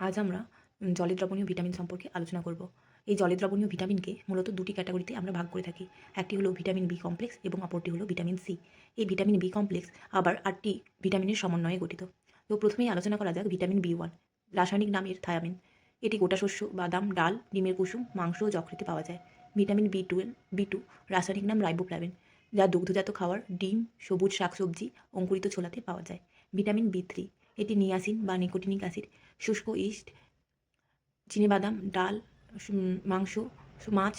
আজ আমরা জলে দ্রবণীয় ভিটামিন সম্পর্কে আলোচনা করব। এই জলে দ্রবণীয় ভিটামিনকে মূলত দুটি ক্যাটাগরিতে আমরা ভাগ করে থাকি। একটি হলো ভিটামিন বি কমপ্লেক্স এবং অপরটি হলো ভিটামিন সি। এই ভিটামিন বি কমপ্লেক্স আবার আটটি ভিটামিনের সমন্বয়ে গঠিত। তো প্রথমেই আলোচনা করা যাক ভিটামিন বি ওয়ান, রাসায়নিক নামের থায়ামিন। এটি গোটা শস্য, বাদাম, ডাল, ডিমের কুসুম, মাংস ও যকৃতে পাওয়া যায়। Vitamin B twelve, B two রাসায়নিক নাম রাইবোফ্লাভিন যা দুগ্ধজাত খাওয়ার ডিম, সবুজ শাকসবজি, অঙ্কুরিত ছোলাতে পাওয়া যায়। ভিটামিন বি থ্রি এটি নিয়াসিন বা নিকোটিনিক অ্যাসিড, শুষ্ক ইস্ট চিনিবাদাম ডাল মাংস, মাছ,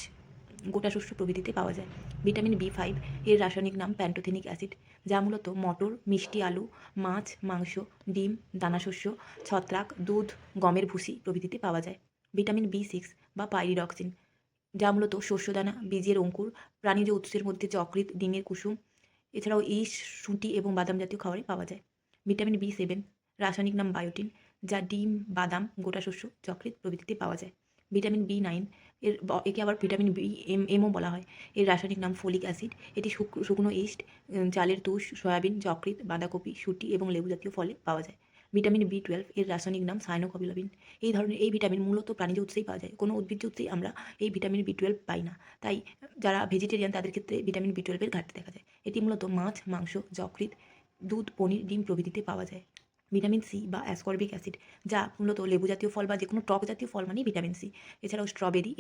গোটা শস্য প্রভৃতিতে পাওয়া যায়। ভিটামিন বি ফাইভ এর রাসায়নিক নাম প্যান্টোথেনিক অ্যাসিড, যা মূলত মটর, মিষ্টি আলু, মাছ, মাংস, ডিম দানাশস্য ছত্রাক, দুধ, গমের ভুসি প্রভৃতিতে পাওয়া যায়। ভিটামিন বি সিক্স বা পাইরিডক্সিন, যা মূলত শস্যদানা, বীজের অঙ্কুর, প্রাণীজ উৎসের মধ্যে যকৃৎ ডিমের কুসুম, এছাড়াও ইস শুঁটি এবং বাদাম জাতীয় খাবারে পাওয়া যায়। ভিটামিন বি সেভেন রাসায়নিক নাম বায়োটিন, যা ডিম, বাদাম, গোটা শস্য যকৃৎ প্রভৃতিতে পাওয়া যায়। ভিটামিন বি নাইন, এর একে আবার ভিটামিন বি এম এমও বলা হয়। এর রাসায়নিক নাম ফোলিক অ্যাসিড। এটি শুক- শুকনো ইস্ট চালের তুষ, সয়াবিন যকৃৎ বাঁধাকপি শুটি এবং লেবু জাতীয় ফলে পাওয়া যায়। ভিটামিন বি টুয়েলভ এর রাসায়নিক নাম সাইনোকবিলাবিন এই ধরনের, এই ভিটামিন মূলত প্রাণীজ উৎসেই পাওয়া যায়। কোনো উদ্ভিজ্জ উৎসেই আমরা এই ভিটামিন বি টুয়েলভ পাই না। তাই যারা ভেজিটেরিয়ান তাদের ক্ষেত্রে ভিটামিন বি টুয়েলভের ঘাটতি দেখা যায়। এটি মূলত মাছ, মাংস যকৃৎ দুধ, পনির, ডিম প্রভৃতিতে পাওয়া যায়। ভিটামিন সি বা অ্যাসকর্বিক অ্যাসিড, যা মূলত লেবু জাতীয় ফল বা যে কোনো টক জাতীয় ফল মানেই ভিটামিন সি। এছাড়াও স্ট্রবেরি